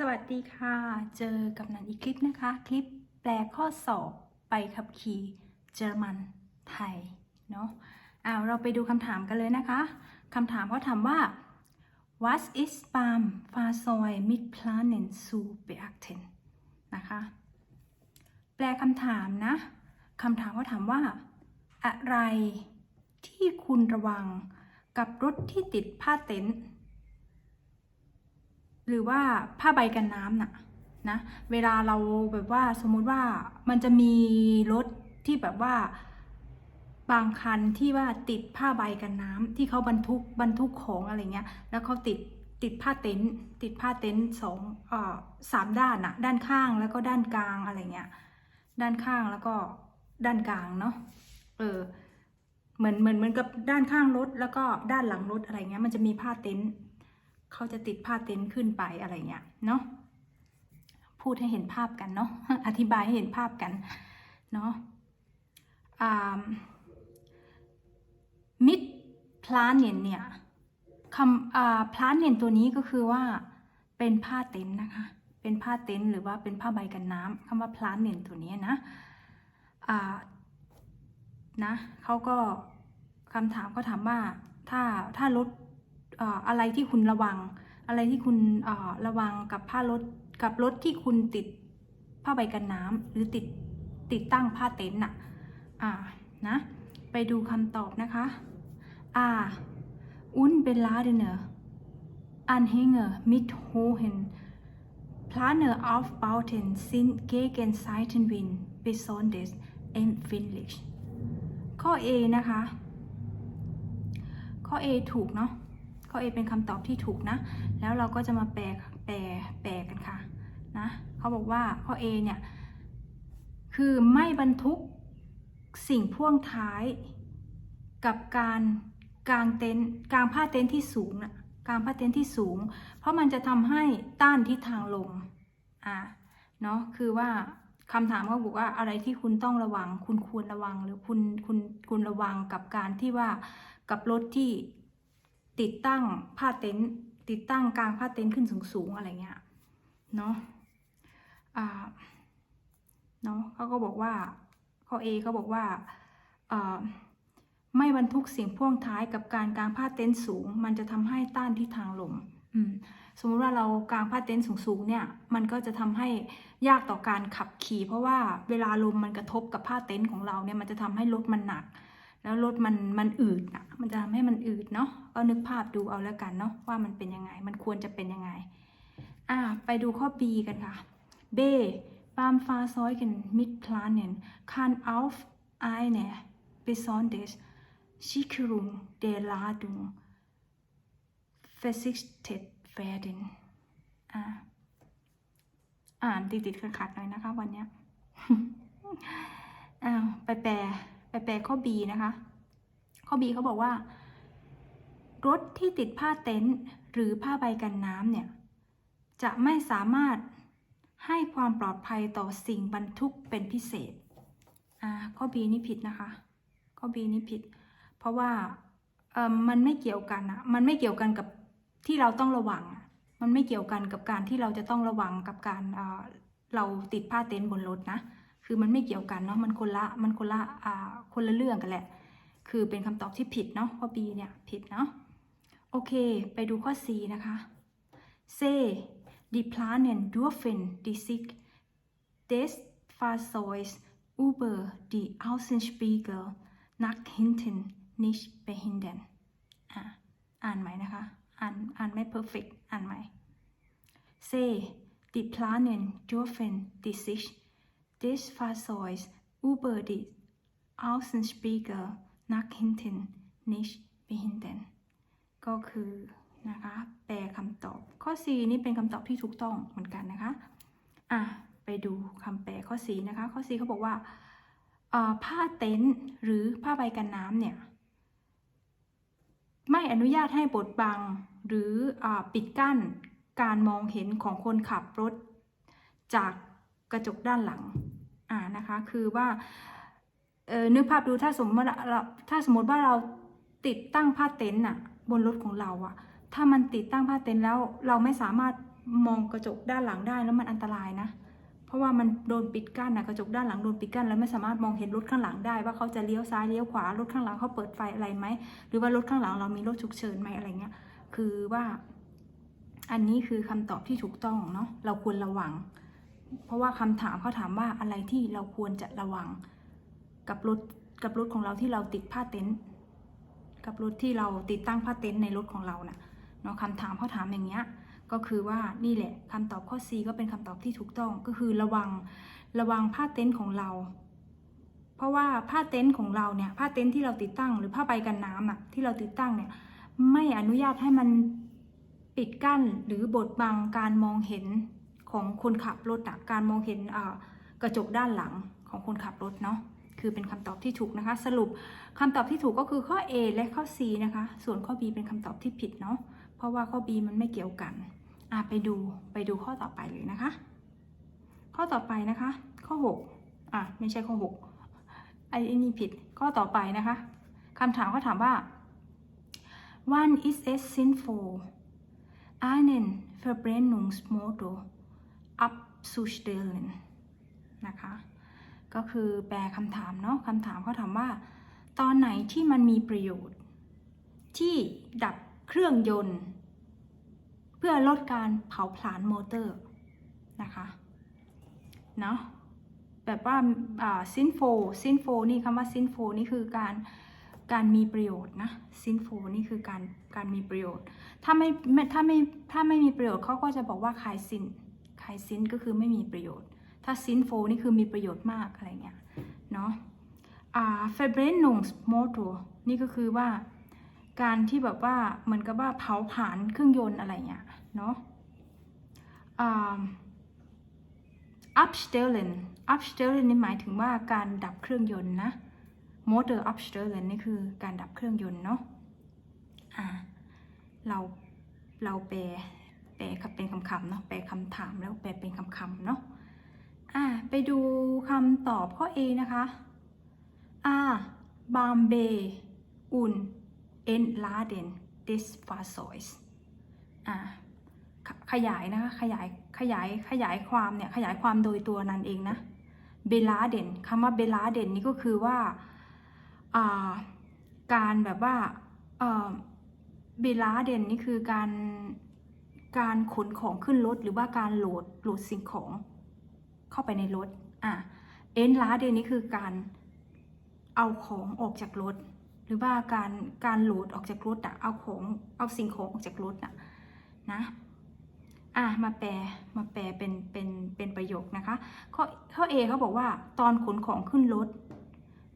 สวัสดีค่ะ เจอกับนันอีกคลิปนะคะ คลิปแปลข้อสอบไปขับขี่เยอรมันไทยเนาะอ้าวเราไปดูคำถามกันเลยนะคะคำถามเขาถามว่า What is Palm f a s o i mit Planen zu beachten นะคะ แปลคำถามนะคำถามเขาถามว่า อะไรที่คุณระวังกับรถที่ติดผ้าเต็นท์ หรือว่าผ้าใบกันน้ำน่ะนะเวลาเราแบบว่าสมมุติว่ามันจะมีรถที่แบบว่าบางคันที่ว่าติดผ้าใบกันน้ำที่เขาบรรทุกบรรทุกของอะไรเงี้ย แล้วเขาติดติดผ้าเต็นท์ติดผ้าเต็นท์สองเอ่อสามด้านน่ะด้านข้างแล้วก็ด้านกลางอะไรเงี้ยด้านข้างแล้วก็ด้านกลางเนาะเออเหมือนเหมือนเหมือนกับด้านข้างรถแล้วก็ด้านหลังรถอะไรเงี้ยมันจะมีผ้าเต็นท์ เขาจะติดผ้าเต็นท์ขึ้นไปอะไรเงี้ยเนาะพูดให้เห็นภาพกันเนาะอธิบายให้เห็นภาพกันเนาะมิดพลานเนนเนี่ยคำพลานเนนตัวนี้ก็คือว่าเป็นผ้าเต็นท์นะคะ เป็นผ้าเต็นท์หรือว่าเป็นผ้าใบกันน้ำคำว่าพลานเนนตัวนี้นะอ่านะเขาก็คำถามเขาถามว่าถ้าถ้ารถ อะไรที่คุณระวัง อะไรที่คุณระวังกับผ้ารถกับรถที่คุณติดผ้าใบกันน้ำหรือติดติดตั้งผ้าเต็นท์น่ะอ่านะ ไปดูคำตอบนะคะอ่า unbeladene Anhänger mit hohen Planer Aufbauten sind gegen Seitenwind besonders empfindlich ข้อ A นะคะ ข้อ A ถูกเนาะ ข้อ A เป็นคำตอบที่ถูกนะ แล้วเราก็จะมาแปลแปลแปลกันค่ะนะเขาบอกว่าข้อ A เนี่ยคือไม่บรรทุกสิ่งพ่วงท้ายกับการกางเต็นท์กางผ้าเต็นท์ที่สูงนะกางผ้าเต็นท์ที่สูง เพราะมันจะทำให้ต้านทิศทางลมอ่าเนาะคือว่าคำถามเขาบอกว่าอะไรที่คุณต้องระวัง คุณควรระวังหรือคุณคุณคุณระวังกับการที่ว่ากับรถที่ ติดตั้งผ้าเต็นท์ติดตั้งกลางผ้าเต็นท์ขึ้นสูงๆอะไรเงี้ยเนาะอ่าเนาะเขาก็บอกว่าข้อ A เขาบอกว่าไม่บรรทุกสิ่งพ่วงท้ายกับการกางผ้าเต็นท์สูง มันจะทำให้ต้านทิศทางลมอืมสมมติว่าเรากางผ้าเต็นท์สูงๆเนี่ย มันก็จะทำให้ยากต่อการขับขี่ เพราะว่าเวลาลมมันกระทบกับผ้าเต็นท์ของเราเนี่ยมันจะทำให้รถมันหนัก แล้วรถมันมันอืดอะมันจะทำให้มันอืดเนาะก็นึกภาพดูเอาแล้วกันเนาะว่ามันเป็นยังไง มันควรจะเป็นยังไงอ่าไปดูข้อ B กันค่ะ B beim Fahrzeugen mit Planen kann auf eine besonders Sicherung der Ladung verzichtet werden อ่าอ่านติดๆขัดๆหน่อยนะคะวันเนี้ยอ้าวไปแปล ไปแปลข้อ B นะคะ ข้อ B เขาบอกว่า รถที่ติดผ้าเต็นท์หรือผ้าใบกันน้ำเนี่ย จะไม่สามารถให้ความปลอดภัยต่อสิ่งบรรทุกเป็นพิเศษ อ่า ข้อ B นี่ผิดนะคะ ข้อ B นี่ผิด เพราะว่าเออมันไม่เกี่ยวกันอะมันไม่เกี่ยวกันกับที่เราต้องระวัง มันไม่เกี่ยวกันกับการที่เราจะต้องระวังกับการเออเราติดผ้าเต็นท์บนรถนะ คือมันไม่เกี่ยวกันเนาะมันคนละมันคนละอ่าคนละเรื่องกันแหละ คือเป็นคำตอบที่ผิดเนาะข้อ B เนี่ยผิดเนาะโอเค ไปดูข้อ C นะคะ C Die Planen dürfen die sich des Fahrzeugs über die Außenspiegel nach hinten nicht behindern อะอ่านใหม่นะคะ อ่านอ่านไม่ perfect อ่านใหม่ C Die Planen dürfen die sich des Fahrzeugs über die Außenspiegel nach hinten nicht behindern ก็คือนะคะแปลคำตอบข้อ C นี่เป็นคำตอบที่ถูกต้องเหมือนกันนะคะอะไปดูคำแปลข้อ C นะคะ ข้อ C เขาบอกว่าผ้าเต็นท์หรือผ้าใบกันน้ำเนี่ย ไม่อนุญาตให้บดบังหรืออปิดกั้นการมองเห็นของคนขับรถจาก กระจกด้านหลังอ่านะคะคือว่าเออนึกภาพดูถ้าสมมติว่าเราถ้าสมมติว่าเราติดตั้งผ้าเต็นท์น่ะบนรถของเราอะถ้ามันติดตั้งผ้าเต็นท์แล้วเราไม่สามารถมองกระจกด้านหลังได้แล้วมันอันตรายนะ เพราะว่ามันโดนปิดกั้นนะกระจกด้านหลังโดนปิดกั้นแล้วไม่สามารถมองเห็นรถข้างหลังได้ ว่าเขาจะเลี้ยวซ้ายเลี้ยวขวารถข้างหลังเขาเปิดไฟอะไรไหมหรือว่ารถข้างหลังเรามีรถฉุกเฉินไหมอะไรเงี้ยคือว่า อันนี้คือคำตอบที่ถูกต้องเนาะเราควรระวัง เพราะว่าคำถามเขาถามว่าอะไรที่เราควรจะระวัง กับรถกับรถของเราที่เราติดผ้าเต็นท์กับรถที่เราติดตั้งผ้าเต็นท์ในรถของเราน่ะเนาะคำถามเขาถามอย่างเงี้ยก็คือว่านี่แหละคำตอบข้อ C ก็เป็นคำตอบที่ถูกต้องก็คือระวังระวังผ้าเต็นท์ของเรา เพราะว่าผ้าเต็นท์ของเราเนี่ยผ้าเต็นท์ที่เราติดตั้ง หรือผ้าใบกันน้ำอะที่เราติดตั้งเนี่ยไม่อนุญาตให้มันปิดกั้นหรือบดบังการมองเห็น ของคนขับรถอะการมองเห็นกระจกด้านหลังของคนขับรถเนาะคือเป็นคำตอบที่ถูกนะคะ สรุปคำตอบที่ถูกก็คือข้อ A และข้อ C นะคะ ส่วนข้อ B เป็นคำตอบที่ผิดเนาะเพราะว่าข้อ B มันไม่เกี่ยวกันอะไปดูไปดูข้อต่อไปเลยนะคะ ข้อต่อไปนะคะ ข้อ6อะไม่ใช่ข้อ6ไอ้ไอ้นี่ผิดข้อต่อไปนะคะคำถามก็ถามว่า Wann ist es sinnvoll, einen Verbrennungsmotor abzustellen นะคะ ก็คือแปลคำถามเนาะคำถามเขาถามว่า ตอนไหนที่มันมีประโยชน์ ที่ดับเครื่องยนต์ เพื่อลดการเผาผลาญมอเตอร์นะคะเนาะแบบว่าซินโฟซินโฟนี่คำว่าซินโฟนี่คือการการมีประโยชน์นะซินโฟนี่คือการการมีประโยชน์ ถ้าไม่ถ้าไม่ถ้าไม่มีประโยชน์เขาก็จะบอกว่าคายซินายซินก็คือไม่มีประโยชน์ ถ้าซินโฟนี่คือมีประโยชน์มากอะไรเงี้ยเนาะอ่าเฟเบรนนงสโมโตนี่ก็คือว่าการที่แบบว่าเหมือนกับว่าเผาผลาญเครื่องยนต์อะไรเงี้ยเนาะอ่า upstellen upstellen นี่หมายถึงว่าการดับเครื่องยนต์นะ motor upstellen นี่คือการดับเครื่องยนต์เนาะอ่าเราเราแปล แปลเป็นคำๆเนาะแปลคำถามแล้วแปลเป็นคำๆเนาะอ่าไปดูคำตอบข้อ A นะคะอ่า Bambe und Entladen des Fahrzeugs อ่าขยายนะคะขยายขยายขยายความเนี่ยขยายความโดยตัวนั้นเองนะเบลาเด่นคำว่าเบลาเด่นนี่ก็คือว่าอ่าการแบบว่าเออเบลาเด่นนี่คือการ การขนของขึ้นรถหรือว่าการโหลดโหลดสิ่งของเข้าไปในรถอะเอ็นลาเดนนี่คือการเอาของออกจากรถ หรือว่าการการโหลดออกจากรถอะเอาของเอาสิ่งของออกจากรถอะนะอะมาแปลมาแปลเป็นเป็นเป็นประโยคนะคะข้อข้อ A เขาบอกว่าตอนขนของขึ้นรถ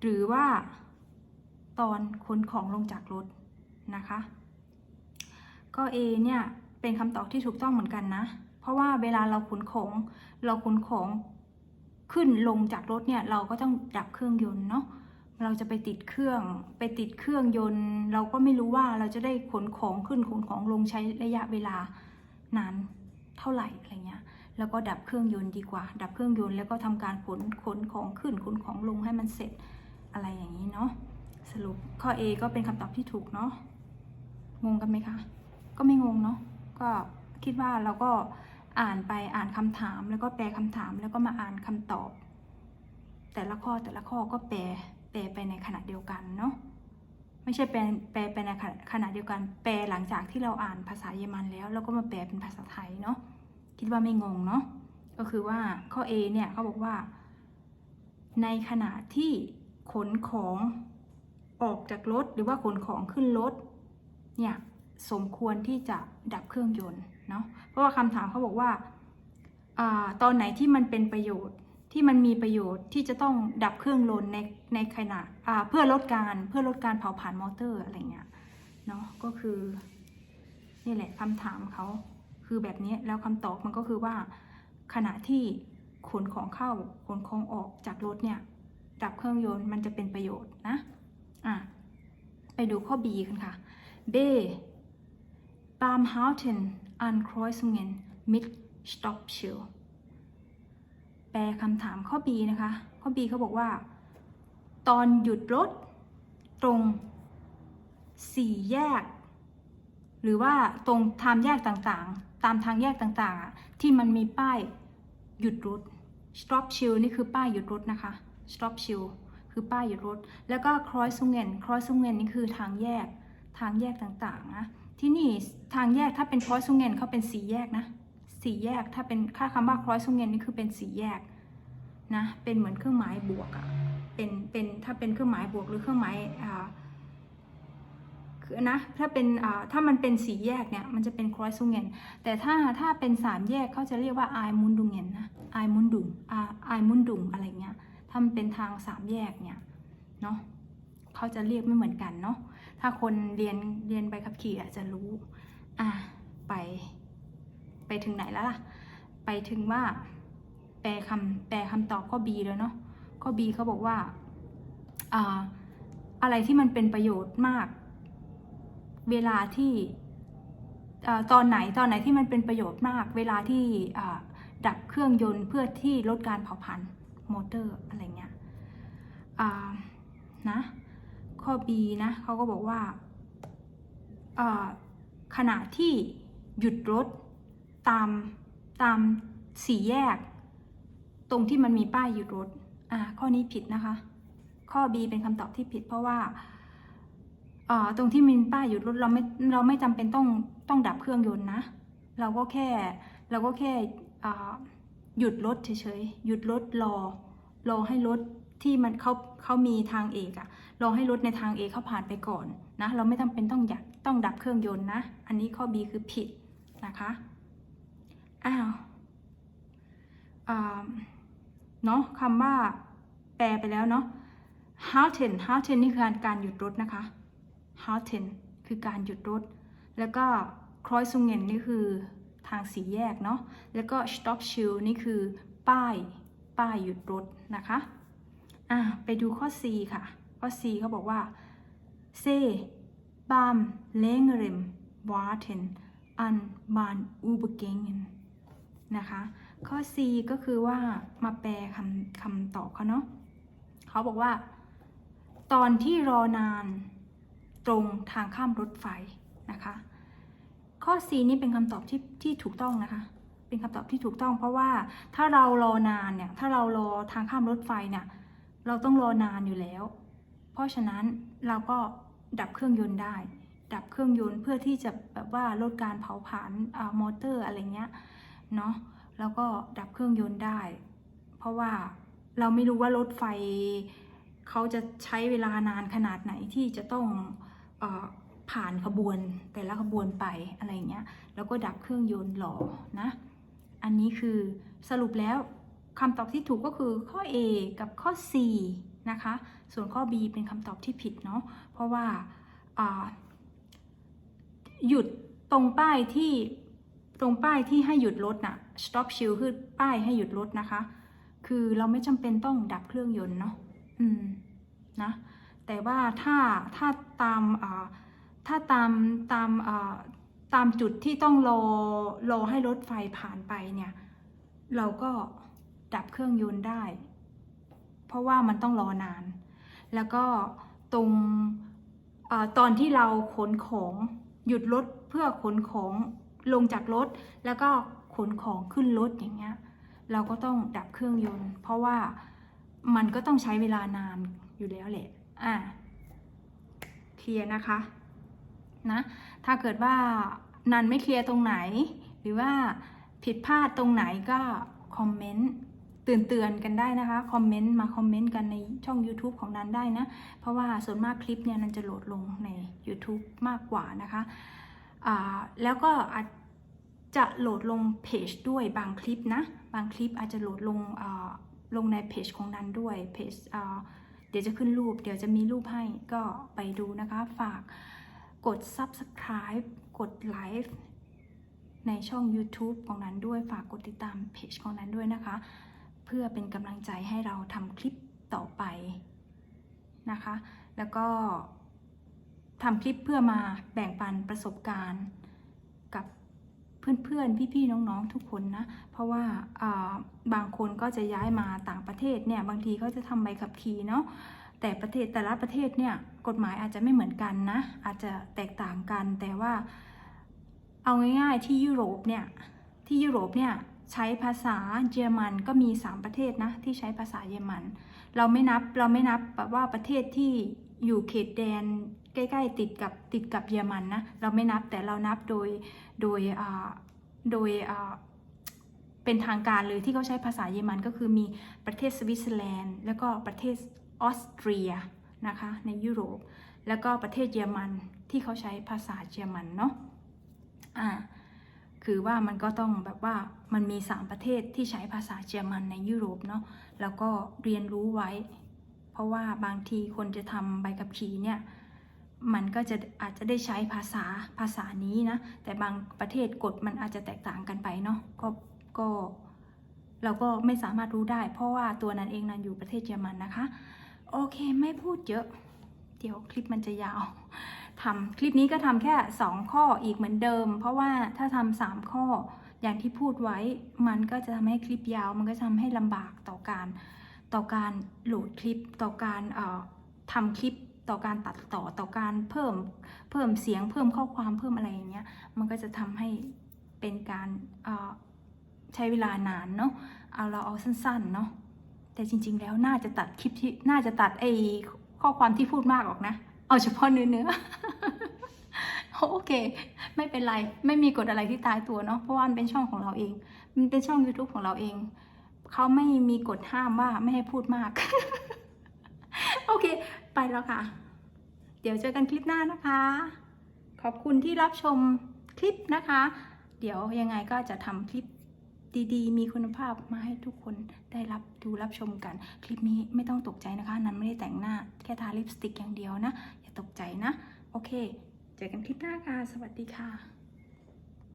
หรือว่าตอนขนของลงจากรถนะคะก็ A เนี่ย เป็นคำตอบที่ถูกต้องเหมือนกันนะ เพราะว่าเวลาเราขนของเราขนของขึ้นลงจากรถเนี่ยเราก็ต้องดับเครื่องยนต์เนาะเราจะไปติดเครื่องไปติดเครื่องยนต์ เราก็ไม่รู้ว่าเราจะได้ขนของขึ้นขนของลงใช้ระยะเวลานานเท่าไหร่อะไรเงี้ยแล้วก็ดับเครื่องยนต์ดีกว่า ดับเครื่องยนต์แล้วก็ทำการขนขนของขึ้นขนของลงให้มันเสร็จอะไรอย่างนี้เนาะสรุปข้อ A ก็เป็นคำตอบที่ถูกเนาะงงกันไหมคะ ก็ไม่งงเนาะ ก็คิดว่าเราก็อ่านไปอ่านคำถาม แล้วก็แปลคำถาม แล้วก็มาอ่านคำตอบ แต่ละข้อแต่ละข้อก็แปลแปลไปในขณะเดียวกันเนาะไม่ใช่แปลแปลไปในขณะเดียวกัน แปลหลังจากที่เราอ่านภาษาเยอรมันแล้วแล้วก็มาแปลเป็นภาษาไทยเนาะคิดว่าไม่งงเนาะก็คือว่าข้อ A เนี่ยเขาบอกว่า ในขณะที่ขนของออกจากรถหรือว่าขนของขึ้นรถเนี่ย สมควรที่จะดับเครื่องยนต์เนาะเพราะว่าคำถามเขาบอกว่าอตอนไหนที่มันเป็นประโยชน์ที่มันมีประโยชน์ที่จะต้องดับเครื่องยนต์ในในขณะเพื่อลดการเพื่อลดการเผาผลาญมอเตอร์อะไรเงี้ยเนาะก็คือนี่แหละคำถามเขาคือแบบนี้แล้วคำตอบมันก็คือว่าขณะที่ขนของเข้าขนของออกจากรถเนี่ยดับเครื่องยนต์มันจะเป็นประโยชน์นะอะไปดูข้อ B กันค่ะ B Barmhauten an Kreuzungen mit Stoppschild แปลคำถามข้อ B นะคะ ข้อ B เขาบอกว่า ตอนหยุดรถ ตรงสี่แยก หรือว่าตรงทามแยกต่างๆ ตามทางแยกต่างๆ ที่มันมีป้ายหยุดรถ stop shield นี่คือป้ายหยุดรถนะคะ stop shield คือป้ายหยุดรถ แล้วก็ Kreuzungen Kreuzungen นี่คือทางแยก ทางแยกต่างๆ นะ ที่นี่ทางแยกถ้าเป็น Kreuzungen เขาเป็นสีแยกนะสีแยกถ้าเป็นค่าคำว่า Kreuzungen นี่คือเป็นสีแยกนะเป็นเหมือนเครื่องหมายบวกอะเป็นเป็นถ้าเป็นเครื่องหมายบวกหรือเครื่องหมายอ่าคือนะถ้าเป็นอ่าถ้ามันเป็นสีแยกเนี่ยมันจะเป็น Kreuzungen แต่ถ้าถ้าเป็นสามแยกเขาจะเรียกว่า i m u n d u n g e n นนะ i m u n d u n g i m u n d u n g อะไรเงี้ยถ้ามันเป็นทางสามแยกเนี่ยเนาะเขาจะเรียกไม่เหมือนกันเนาะ ถ้าคนเรียนเรียนใบขับขี่อาจจะรู้ อะไป ไปถึงไหนแล้วล่ะ ไปถึงว่า แปลคำแปลคำตอบข้อ B เลยเนาะข้อ B เขาบอกว่าอ่าอะไรที่มันเป็นประโยชน์มาก เวลาที่ตอนไหนตอนไหนที่มันเป็นประโยชน์มาก เวลาที่ดับเครื่องยนต์เพื่อที่ลดการเผาผลาญมอเตอร์อะไรเงี้ยนะ ข้อ B นะเขาก็บอกว่าขณะที่หยุดรถตามตามสี่แยก ตรงที่มันมีป้ายหยุดรถอ่าข้อนี้ผิดนะคะ ข้อ B เป็นคำตอบที่ผิด เพราะว่าอ่อตรงที่มีป้ายหยุดรถเราไม่เราไม่จำเป็นต้องต้องดับเครื่องยนต์นะ เราก็แค่เราก็แค่หยุดรถเฉยๆหยุดรถรอรอให้รถ ที่มันเขาเขามีทางเอกอะรอให้รถในทางเอกเขาผ่านไปก่อนนะเราไม่จำเป็นต้องอยากต้องดับเครื่องยนต์นะ อันนี้ข้อ B คือผิดนะคะอ้าวอ่าเนาะคำว่าแปลไปแล้วเนาะ halten halten นี่คือการหยุดรถนะคะ halten คือการหยุดรถ แล้วก็ Kreuzungen นี่คือทางสีแยกเนาะ แล้วก็ stop shield นี่คือป้าย ป้ายหยุดรถนะคะ อะไปดูข้อ C ค่ะ ข้อ C เขาบอกว่า C beim längerem warten an Bahnübergängen นะคะ ข้อ C ก็คือว่ามาแปลคำคำตอบเขาเนาะเขาบอกว่า ตอนที่รอนานตรงทางข้ามรถไฟนะคะ ข้อ C นี่เป็นคำตอบที่ที่ถูกต้องนะคะเป็นคำตอบที่ถูกต้อง เพราะว่าถ้าเรารอนานเนี่ย ถ้าเรารอทางข้ามรถไฟเนี่ย เราต้องรอนานอยู่แล้ว เพราะฉะนั้นเราก็ดับเครื่องยนต์ได้ ดับเครื่องยนต์เพื่อที่จะแบบว่าลดการเผาผลาญมอเตอร์อะไรเงี้ยเนาะแล้วก็ดับเครื่องยนต์ได้ เพราะว่าเราไม่รู้ว่ารถไฟเขาจะใช้เวลานานขนาดไหนที่จะต้องอผ่านขบวนแต่ละขบวนไปอะไรเงี้ย แล้วก็ดับเครื่องยนต์หล่อนะ อันนี้คือสรุปแล้ว คำตอบที่ถูกก็คือข้อ A กับข้อ C นะคะ ส่วนข้อ B เป็นคำตอบที่ผิดเนาะ เพราะว่าหยุดตรงป้ายที่ตรงป้ายที่ให้หยุดรถน่ะ stop shield คือป้ายให้หยุดรถนะคะ คือเราไม่จำเป็นต้องดับเครื่องยนต์เนาะ อืม นะ แต่ว่าถ้าถ้าตามถ้าตามตามตามจุดที่ต้องรอรอให้รถไฟผ่านไปเนี่ย เราก็ ดับเครื่องยนต์ได้ เพราะว่ามันต้องรอนาน แล้วก็ตรงอตอนที่เราขนของหยุดรถเพื่อขนของลงจากรถ แล้วก็ขนของขึ้นรถอย่างเงี้ยเราก็ต้องดับเครื่องยนต์ เพราะว่ามันก็ต้องใช้เวลานานอยู่แล้วแหละอะเคลียร์นะคะนะถ้าเกิดว่านันไม่เคลียร์ตรงไหน หรือว่าผิดพลาดตรงไหนก็คอมเมนต์ ตือนเตือนๆกันได้นะคะ คอมเมนต์มาคอมเมนต์กันในช่อง YouTube ของนันได้นะ เพราะว่าส่วนมากคลิปเนี่ยนันจะโหลดลงใน YouTube มากกว่านะคะแล้วก็อาจจะโหลดลงเพจด้วยบางคลิปนะ บางคลิปอาจจะโหลดลงลงในเพจของนันด้วยเพจเดี๋ยวจะขึ้นรูป เดี๋ยวจะมีรูปให้ก็ไปดูนะคะ ฝากกด Subscribe กดไลค์ในช่อง YouTube ของนั้นด้วย ฝากกดติดตามเพจของนั้นด้วยนะคะ เพื่อเป็นกำลังใจให้เราทำคลิปต่อไปนะคะ แล้วก็ทำคลิปเพื่อมาแบ่งปันประสบการณ์กับเพื่อนๆ พี่ๆ น้องๆ ทุกคนนะ เพราะว่าบางคนก็จะย้ายมาต่างประเทศเนี่ย บางทีก็จะทำใบขับขี่เนาะ แต่ประเทศแต่ละประเทศเนี่ย กฎหมายอาจจะไม่เหมือนกันนะ อาจจะแตกต่างกัน แต่ว่าเอาง่ายๆ ที่ยุโรปเนี่ย ที่ยุโรปเนี่ย ใช้ภาษาเยอรมันก็มี 3 ประเทศนะที่ใช้ภาษาเยอรมัน เราไม่นับเราไม่นับแบบว่าประเทศที่อยู่เขตแดนใกล้ๆ ติดกับติดกับเยอรมันนะเราไม่นับแต่เรานับโดยโดยอ่าโดยอ่าเป็นทางการเลยที่เขาใช้ภาษาเยอรมันก็คือมีประเทศสวิตเซอร์แลนด์ แล้วก็ประเทศออสเตรียนะคะในยุโรป แล้วก็ประเทศเยอรมันที่เขาใช้ภาษาเยอรมันเนาะอ่า คือว่ามันก็ต้องแบบว่ามันมี 3 ประเทศที่ใช้ภาษาเยอรมันในยุโรปเนาะแล้วก็เรียนรู้ไว้ เพราะว่าบางทีคนจะทำใบขับขี่เนี่ยมันก็จะอาจจะได้ใช้ภาษาภาษานี้นะ แต่บางประเทศกฎมันอาจจะแตกต่างกันไปเนาะก็ก็เราก็ไม่สามารถรู้ได้ เพราะว่าตัวนั้นเองนั้นอยู่ประเทศเยอรมันนะคะ โอเคไม่พูดเยอะ เดี๋ยวคลิปมันจะยาว ทำคลิปนี้ก็ทำแค่ 2 ข้ออีกเหมือนเดิม เพราะว่าถ้าทำสามข้ออย่างที่พูดไว้มันก็จะทำให้คลิปยาว มันก็ทำให้ลำบากต่อการต่อการโหลดคลิปต่อการเอ่อทำคลิปต่อการตัดต่อต่อการเพิ่มเพิ่มเสียงเพิ่มข้อความเพิ่มอะไรอย่างเงี้ยมันก็จะทำให้เป็นการเอ่อใช้เวลานานเนาะเอาเราเอาสั้นๆเนาะแต่จริง ๆ แล้วน่าจะตัดคลิปที่น่าจะตัดไอ้ข้อความที่พูดมากออกนะ เอาเฉพาะเนื้อเนื้อโอเค ไม่เป็นไร ไม่มีกฎอะไรที่ตายตัวเนาะเพราะว่ามันเป็นช่องของเราเอง มันเป็นช่อง YouTube ของเราเอง เขาไม่มีกฎห้ามว่าไม่ให้พูดมาก โอเค ไปแล้วค่ะ เดี๋ยวเจอกันคลิปหน้านะคะ ขอบคุณที่รับชมคลิปนะคะ เดี๋ยวยังไงก็จะทำคลิปดีๆ มีคุณภาพมาให้ทุกคนได้รับดูรับชมกัน คลิปนี้ไม่ต้องตกใจนะคะ นั้นไม่ได้แต่งหน้า แค่ทาลิปสติกอย่างเดียวนะ ตกใจนะ โอเค เจอกันคลิปหน้าค่ะ สวัสดีค่ะ